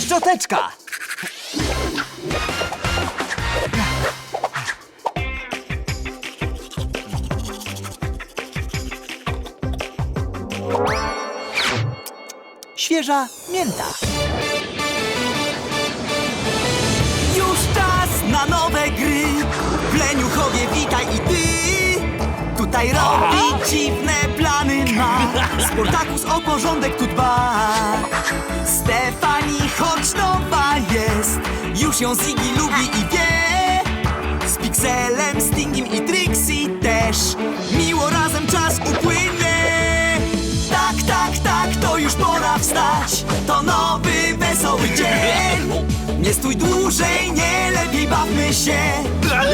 Szczoteczka! Świeża mięta. Już czas na nowe gry. W Leniuchowie witaj i ty. Tutaj robi dziwne plany ma. Sportakus o porządek tu dba. Stefani, choć nowa jest. Już ją Ziggy lubi i wie. Z Pixelem, Stingiem i Trixie też. Miło razem czas upłynie. Tak, tak, tak, to już pora wstać. To nowy, wesoły dzień. Nie stój dłużej, nie lepiej bawmy się.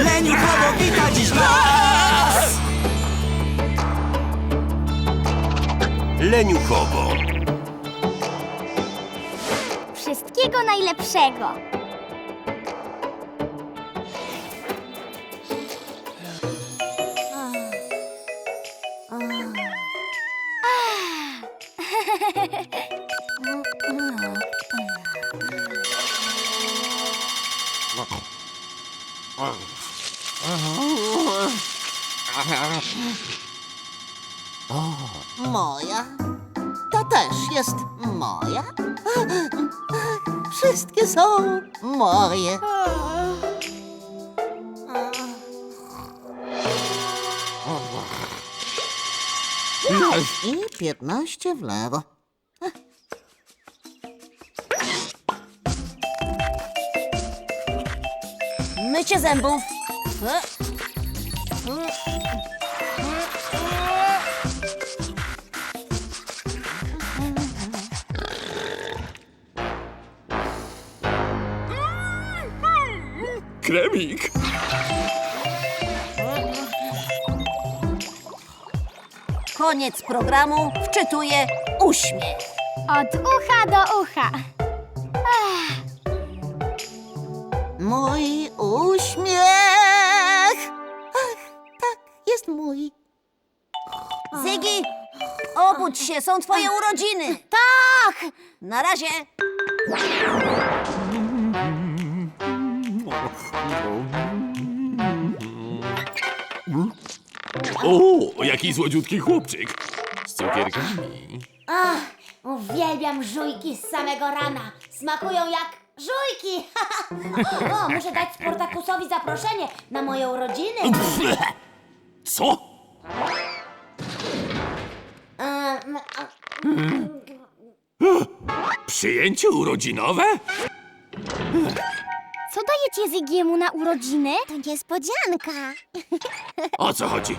Leniuchowo wita dziś nas. Leniuchowo. Wszystkiego najlepszego. Jest moja. Wszystkie są moje. I 15 w lewo. Mycie zębów. Kremik. Koniec programu. Wczytuję uśmiech. Od ucha do ucha. Mój uśmiech. Ach, tak, jest mój. Zygi, obudź się, są twoje urodziny. Tak! Na razie. O, jaki złodziutki chłopczyk. Z cukierkami. Uwielbiam żujki z samego rana. Smakują jak żujki. o, muszę dać Sportakusowi zaproszenie na moje urodziny. Co? Em, a- Przyjęcie urodzinowe? Co dajecie Zygiemu na urodziny? To niespodzianka. O co chodzi?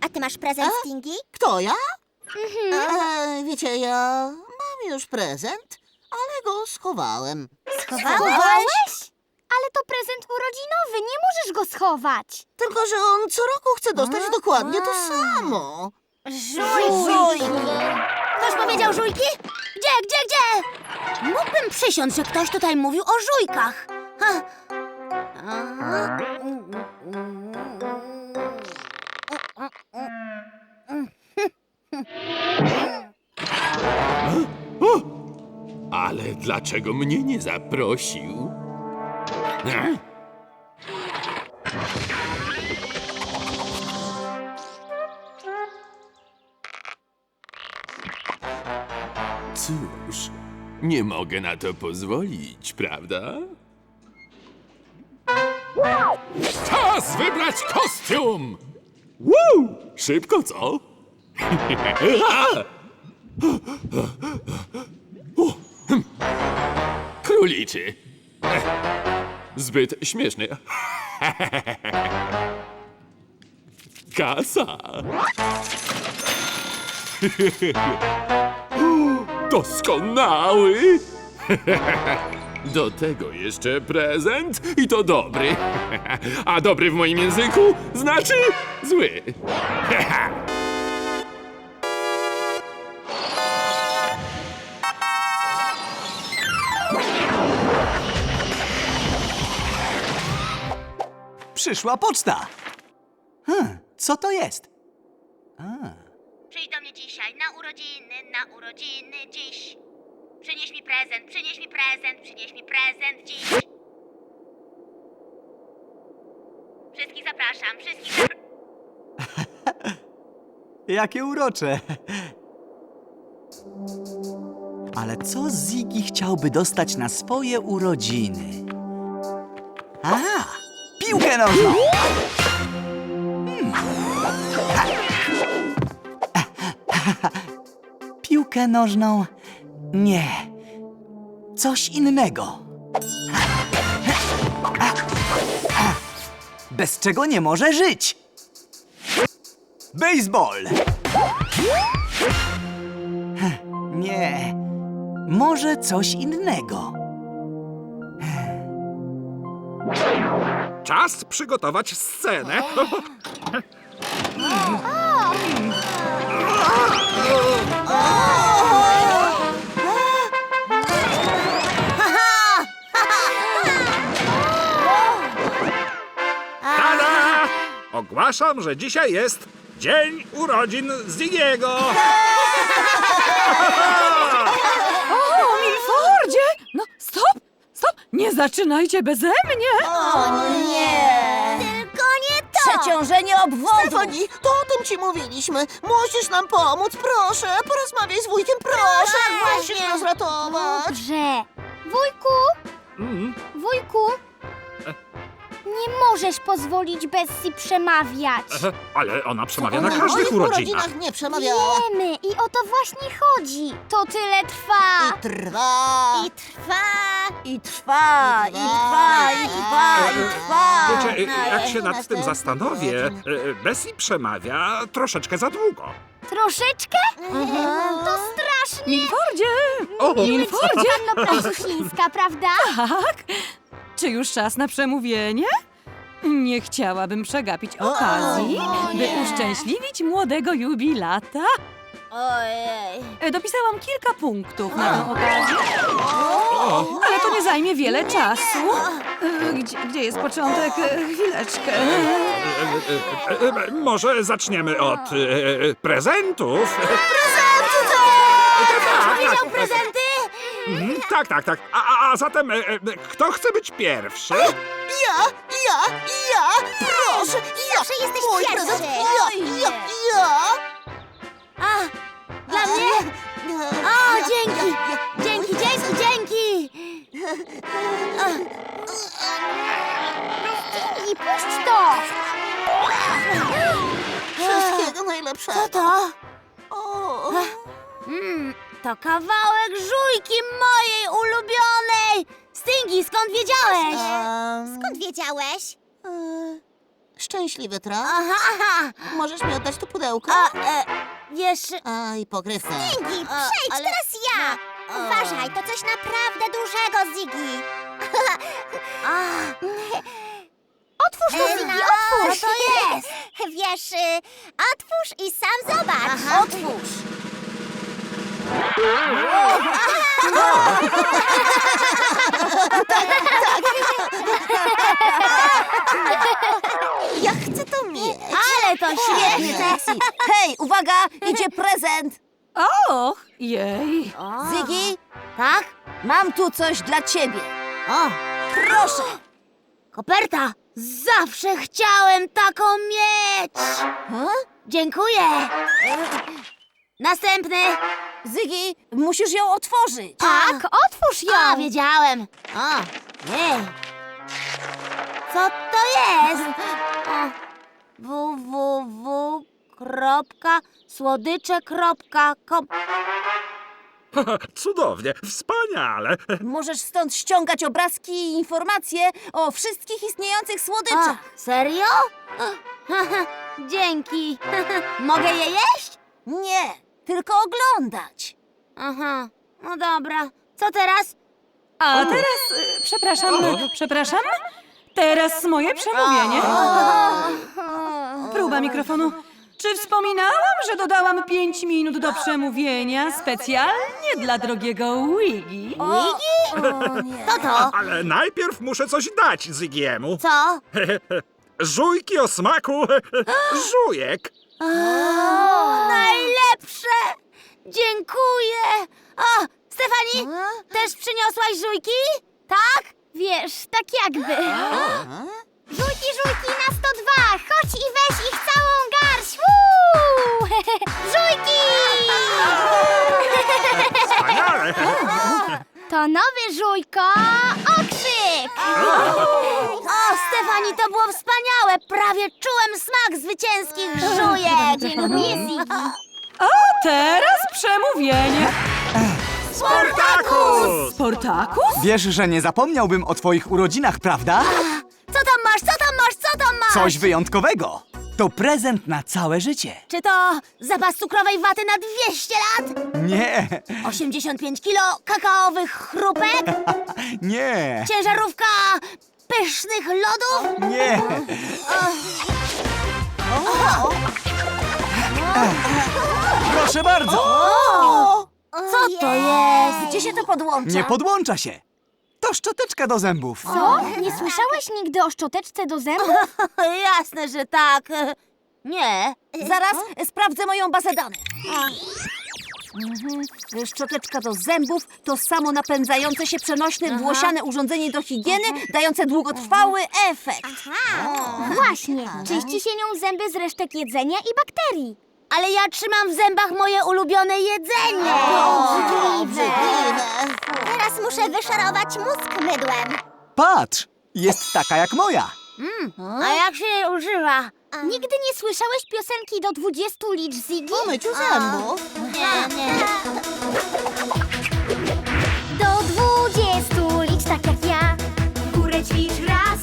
A ty masz prezent, Stingy? Kto ja? E, wiecie, ja mam już prezent, ale go schowałem. Schowałeś? Ale to prezent urodzinowy, nie możesz go schować. Tylko, że on co roku chce dostać dokładnie to samo. Żujki. Ktoś powiedział żujki? Gdzie, gdzie, gdzie? Mógłbym przysiąc, że ktoś tutaj mówił o żujkach. Ale dlaczego mnie nie zaprosił? Cóż, nie mogę na to pozwolić, prawda? Czas wybrać kostium! Woo! Szybko, co? Króliczy. Ech, Zbyt śmieszny. Kasa. Doskonały. Do tego jeszcze prezent i to dobry. A dobry w moim języku znaczy zły. Przyszła poczta. Hmm, co to jest? Przyjdź do mnie dzisiaj na urodziny, na urodziny dziś. Przynieś mi prezent, przynieś mi prezent, przynieś mi prezent dziś. Wszystkich zapraszam, wszystkich. Jakie urocze. Ale co Ziggy chciałby dostać na swoje urodziny? A, piłkę nożną! Piłkę nożną? Nie. Coś innego. Bez czego nie może żyć. Baseball! Nie. Może coś innego. Czas przygotować scenę. Ogłaszam, że dzisiaj jest dzień urodzin Zigiego. O, Milfordzie! No, stop! Stop! Nie zaczynajcie beze mnie! Tylko nie to! Przeciążenie obwodu. Stefani, to o tym ci mówiliśmy. Musisz nam pomóc, proszę. Porozmawiaj z wujkiem, proszę. Musisz nas ratować. Dobrze. Wujku, Mm, wujku, nie możesz pozwolić Bessie przemawiać. Ale ona przemawia na na każdych moich urodzinach. urodzinach nie przemawiała. Wiemy i o to właśnie chodzi. To tyle trwa. I trwa. I trwa. I trwa, i trwa, i trwa, i trwa. Wiecie, jak się nad tym zastanowię, e, Bessie przemawia troszeczkę za długo. Troszeczkę? To strasznie. Milfordzie! O, Milfordzie! No pracusińska, prawda? Tak? Czy już czas na przemówienie? Nie chciałabym przegapić okazji, by uszczęśliwić młodego jubilata. Ojej. E, Dopisałam kilka punktów na tę okazję. Ale to nie zajmie wiele czasu. E, Gdzie, gdzie jest początek? E, Chwileczkę. E, e, e, Może zaczniemy od e, prezentów. Powiedział prezenty? Mhm, Tak, tak, tak. A, a, a zatem e, e, kto chce być pierwszy? Ja, ja, ja, proszę, ja. Zawsze jesteś Mój pierwszy. prezent, ja, ja, ja. A, dla mnie? O, dzięki. Dzięki, dzięki, dzięki. I puść to. Wszystkiego najlepszego. Co to? O, Mm, to kawałek żujki mojej ulubionej. Stingy, skąd wiedziałeś? em, Skąd wiedziałeś? e, Szczęśliwy traf. Aha, aha. Możesz mi oddać to pudełko? A, e, wiesz... A, i pogrywkę. Ziggy, A, przejdź, ale- teraz ja! Uważaj, to coś naprawdę dużego, Ziggy. Otwórz to, Ziggy, otwórz! Co to jest? Wiesz, y, otwórz i sam zobacz. Otwórz. Ja chcę to mieć. Ale to świetne! Trixie. Hej, uwaga, idzie prezent. Och, jej. Ziggy, Tak? mam tu coś dla ciebie. O, Proszę. koperta! Zawsze chciałem taką mieć! Dziękuję! Następny! Ziggy, musisz ją otworzyć. Tak, otwórz ją! A, wiedziałem. O, jej. Co to jest? O, www.słodycze.com Cudownie, wspaniale. Możesz stąd ściągać obrazki i informacje o wszystkich istniejących A, słodyczach. serio? Dzięki. Mogę je jeść? Nie, tylko oglądać. Aha, no dobra. Co teraz? A teraz, e, przepraszam, przepraszam. Teraz moje przemówienie. Próba mikrofonu. Czy wspominałam, że dodałam 5 minut do przemówienia specjalnie dla drogiego Wiggy? Wiggy? Co to? Ale najpierw muszę coś dać Zigiemu. Co? żujki o smaku żujek. O, najlepsze! Dziękuję! O, Stefani, też przyniosłaś żujki? Tak? Wiesz, tak jakby. Żujki, żujki na 102! Chodź i weź ich całą garść! Wspaniale. To nowy żujko okrzyk! Stefani, to było wspaniałe! Prawie czułem smak zwycięskich żujek! Ziggy. A teraz przemówienie. Spartakus! Sportakus? Wiesz, że nie zapomniałbym o twoich urodzinach, prawda? Co tam masz, co tam masz, co tam masz? Coś wyjątkowego. To prezent na całe życie. Czy to zapas cukrowej waty na 200 lat? Nie, 85 kilo kakaowych chrupek? nie, Ciężarówka pysznych lodów? nie. Proszę bardzo. Co to jest? Gdzie się to podłącza? Nie podłącza się. To szczoteczka do zębów. Co? Nie słyszałeś nigdy o szczoteczce do zębów? Jasne, że tak. Nie. Zaraz sprawdzę moją bazę danych. Mhm. Szczoteczka do zębów to samo napędzające się przenośne włosiane urządzenie do higieny, dające długotrwały efekt. Właśnie. Czyści się nią zęby z resztek jedzenia i bakterii. Ale ja trzymam w zębach moje ulubione jedzenie. Obrzydliwe. Teraz muszę wyszarować mózg mydłem. Patrz, jest taka jak moja. A jak się je używa? Nigdy nie słyszałeś piosenki do 20 licz, Ziggy? Po myciu zębów. Nie, nie. Do 20 licz tak jak ja. W górę ćwicz raz,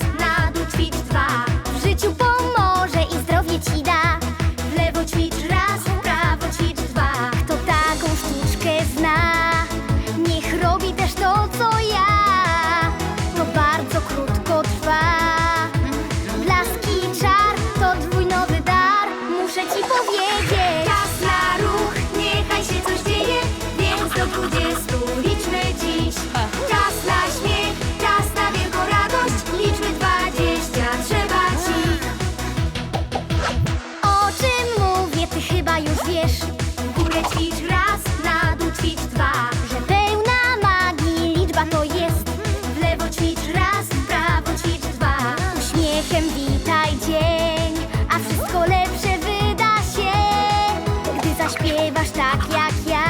zaśpiewasz tak jak ja.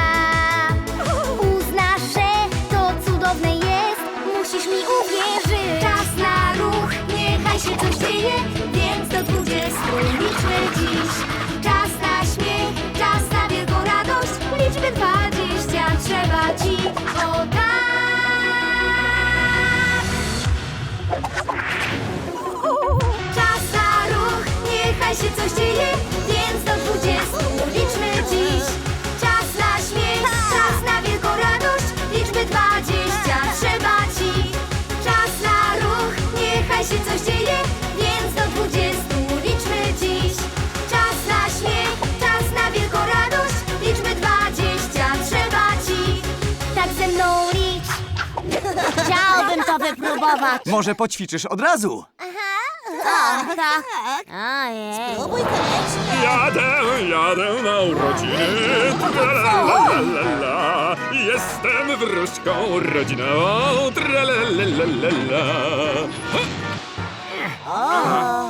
Uznasz, że to cudowne jest, musisz mi uwierzyć. Czas na ruch, niechaj się coś dzieje, więc do 20 liczmy dziś. Czas na śmiech, czas na wielką radość, liczby 20 trzeba ci oddać. Czas na ruch, niechaj się coś dzieje, mną licz. Chciałbym to wypróbować. Może poćwiczysz od razu. Tak, tak. Ojej. Próbuj też. Jadę, jadę na urodziny. Tralalalala. Jestem wróżką rodzinową. Tralalalala. Ha!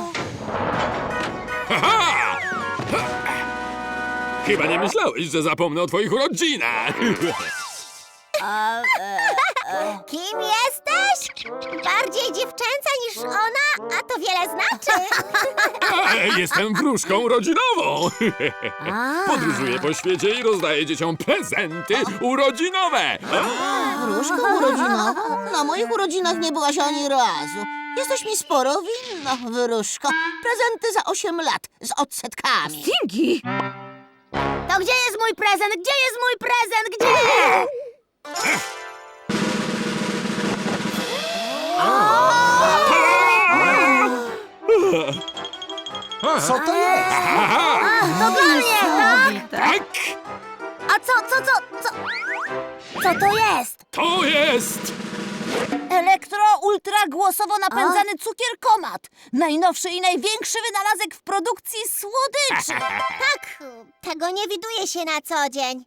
Chyba nie myślałeś, że zapomnę o twoich urodzinach. Kim jesteś? Bardziej dziewczęca niż ona, a to wiele znaczy. Jestem wróżką rodzinową. Podróżuję po świecie i rozdaję dzieciom prezenty urodzinowe. Wróżką urodzinową? Na moich urodzinach nie byłaś ani razu. Jesteś mi sporo winna, wróżko. Prezenty za 8 lat z odsetkami. Ziggy! To gdzie jest mój prezent? Gdzie jest mój prezent? Gdzie? Co to jest? To dla mnie, tak? Tak, A co, co, co, co? Co to jest? to jest Elektro ultra głosowo napędzany cukierkomat. Najnowszy i największy wynalazek w produkcji słodyczy. Tak, tego nie widuje się na co dzień.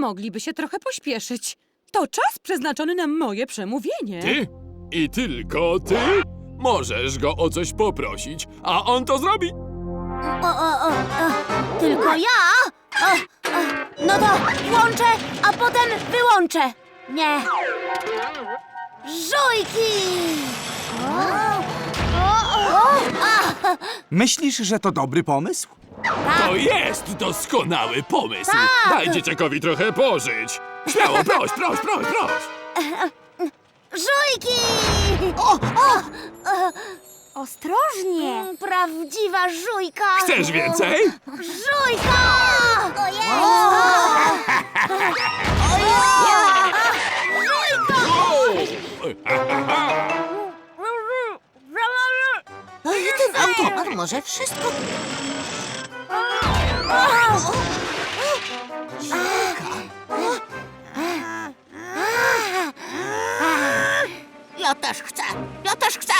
Mogliby się trochę pośpieszyć. To czas przeznaczony na moje przemówienie. Ty i tylko ty możesz go o coś poprosić, a on to zrobi. O, o, o, o, tylko ja? O, o, no to włączę, a potem wyłączę. Nie. Żujki! Myślisz, że to dobry pomysł? To jest doskonały pomysł. Daj dzieciakowi trochę pożyć. Śmiało, proś, proś, proś, proś. Żujki! Ostrożnie! Mm, Prawdziwa żujka! Chcesz więcej? Żujka! Ojej! Oj, ten automat może wszystko... Ja też chcę! Ja też chcę!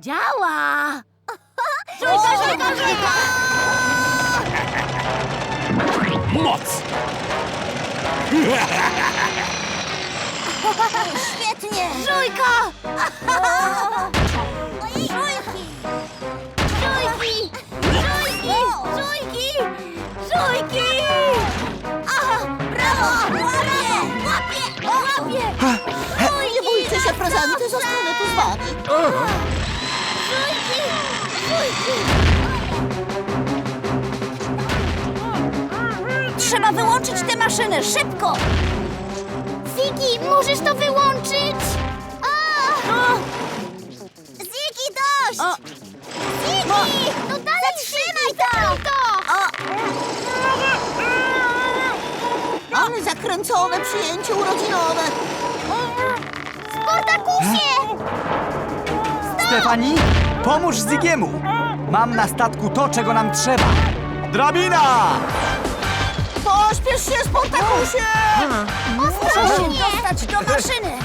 Działa! Żujka, żujka, żujka! Moc! Świetnie! Żujka! Żujki! Żujki! Żujki! Żujki! Żujki! Aha! Brawo! Łapię! Łapię! Łapię! Nie bójcie się, prezenty, zostanę tu z wami. Trzeba wyłączyć tę maszynę, szybko! Ziggy, możesz to wyłączyć? O! Ziggy, dość! O. Ziggy! No dalej, Zatrzymaj to! to! Ale zakręcone przyjęcie urodzinowe. Sportakusie! Stefani, pomóż Zigiemu! Mam na statku to, czego nam trzeba. Drabina! Pośpiesz się, Sportakusie! Muszę się dostać do maszyny!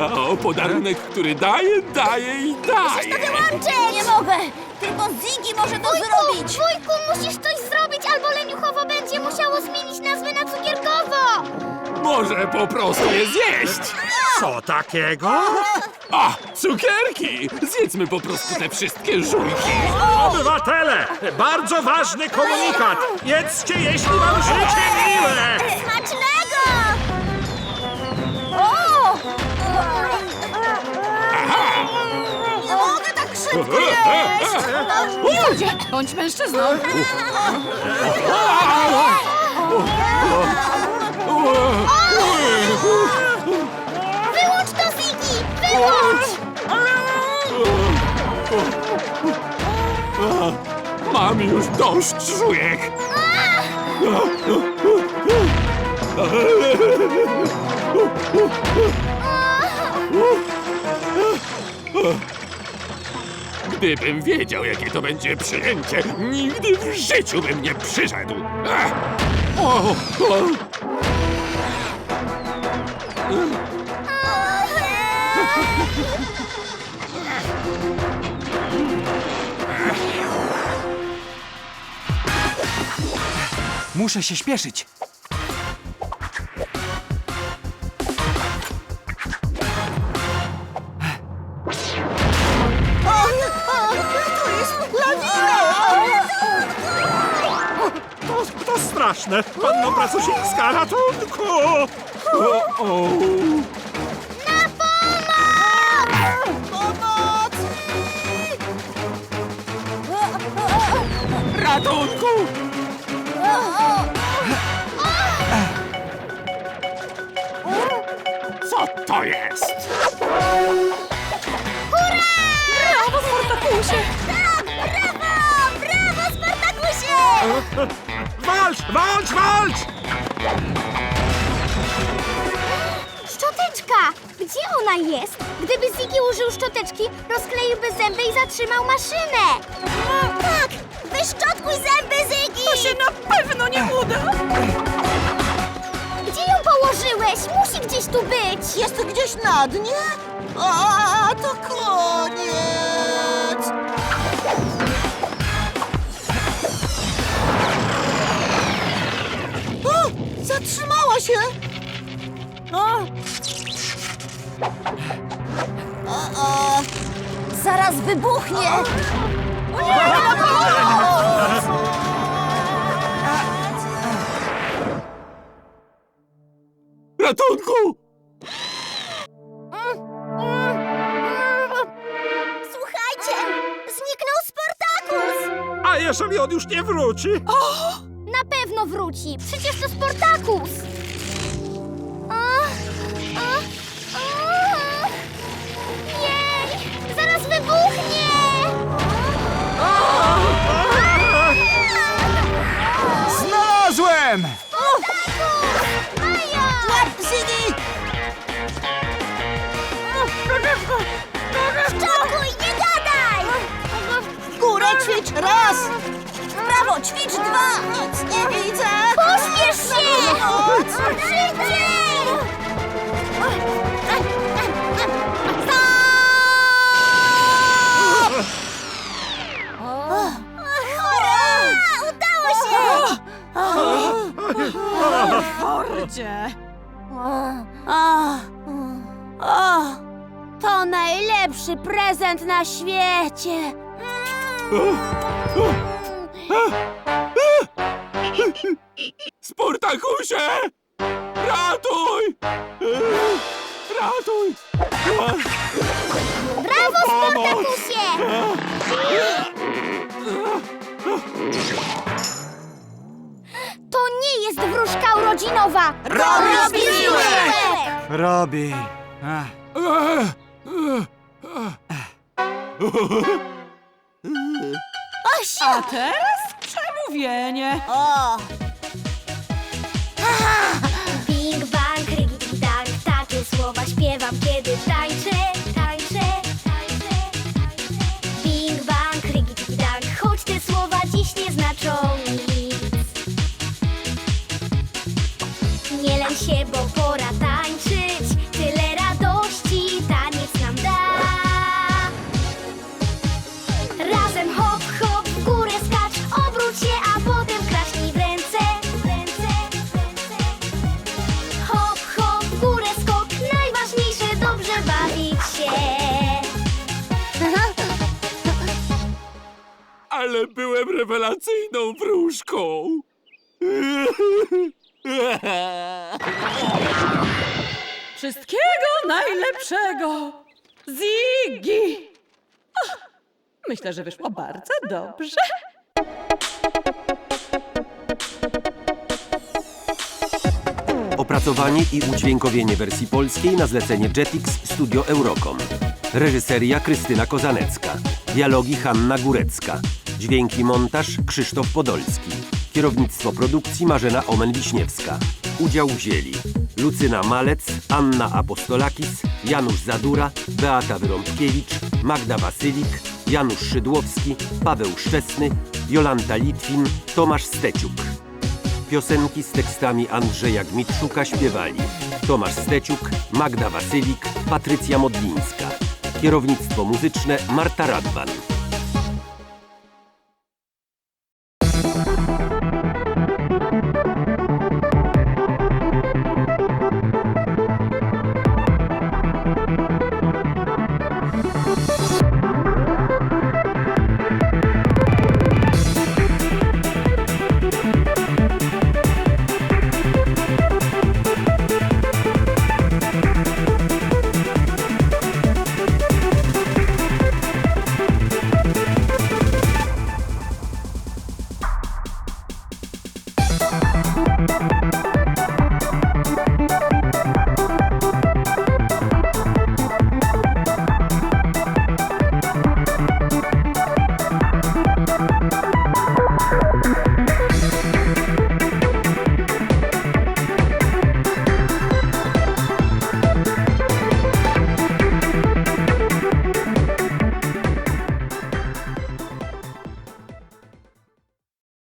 O, podarunek, który daje, daje i daje. Wyłączyć! Nie mogę! Tylko Ziggy może to Wujku, zrobić! wujku, musisz coś zrobić, albo leniuchowo będzie musiało zmienić nazwę na cukierkowo! Może po prostu je zjeść. Co takiego? A, cukierki! Zjedzmy po prostu te wszystkie żujki. Obywatele! Bardzo ważny komunikat! Jedzcie, jeśli wam życie miłe! Smacznego! Ludzie, bądź mężczyzną. Wyłącz to, Ziggy! Wyłącz! Mam już dość żujek. Gdybym wiedział, jakie to będzie przyjęcie, nigdy w życiu bym nie przyszedł. Ach! O, o. Muszę się śpieszyć. Straszne! Panno Pracusińska, ratunku! O, o. Ratunku! Co to jest? Walcz, walcz! Szczoteczka! Gdzie ona jest? Gdyby Ziggy użył szczoteczki, rozkleiłby zęby i zatrzymał maszynę! tak! Wyszczotkuj zęby, Ziggy! To się na pewno nie uda! Gdzie ją położyłeś? Musi gdzieś tu być! Jest gdzieś na dnie? A, to koniec! Wybuchnie! Ratunku! Słuchajcie! Zniknął Sportakus! A jeżeli on już nie wróci? Na pewno wróci! Przecież to Sportakus! A, a, a. raz! Brawo, ćwicz dwa! Nic nie widzę! Pośpiesz się! Szybciej! Hurra! Udało się! O, o, to najlepszy prezent na świecie. Sportakusie! Ratuj! Ratuj! Brawo, Sportakusie! To nie jest wróżka urodzinowa! Robi Zbiłek! Robi. Ach. A teraz przemówienie. O, Bing bang, rigidi dang, takie słowa śpiewam, kiedy tańczę, tańczę, tańczę, tańczę. Bing bang, rigidi dang, choć te słowa dziś nie znaczą nic. Nie lęk się, bo pora tańczyć, wróżką! Wszystkiego najlepszego! Ziggy! Ach, Myślę, że wyszło bardzo dobrze. Opracowanie i udźwiękowienie wersji polskiej na zlecenie Jetix Studio Eurocom. Reżyseria Krystyna Kozanecka. Dialogi Hanna Górecka. Dźwięki montaż Krzysztof Podolski. Kierownictwo produkcji Marzena Omen-Wiśniewska. Udział wzięli Lucyna Malec, Anna Apostolakis, Janusz Zadura, Beata Wyrąbkiewicz, Magda Wasylik, Janusz Szydłowski, Paweł Szczesny, Jolanta Litwin, Tomasz Steciuk. Piosenki z tekstami Andrzeja Gmitrzuka śpiewali Tomasz Steciuk, Magda Wasylik, Patrycja Modlińska. Kierownictwo muzyczne Marta Radwan.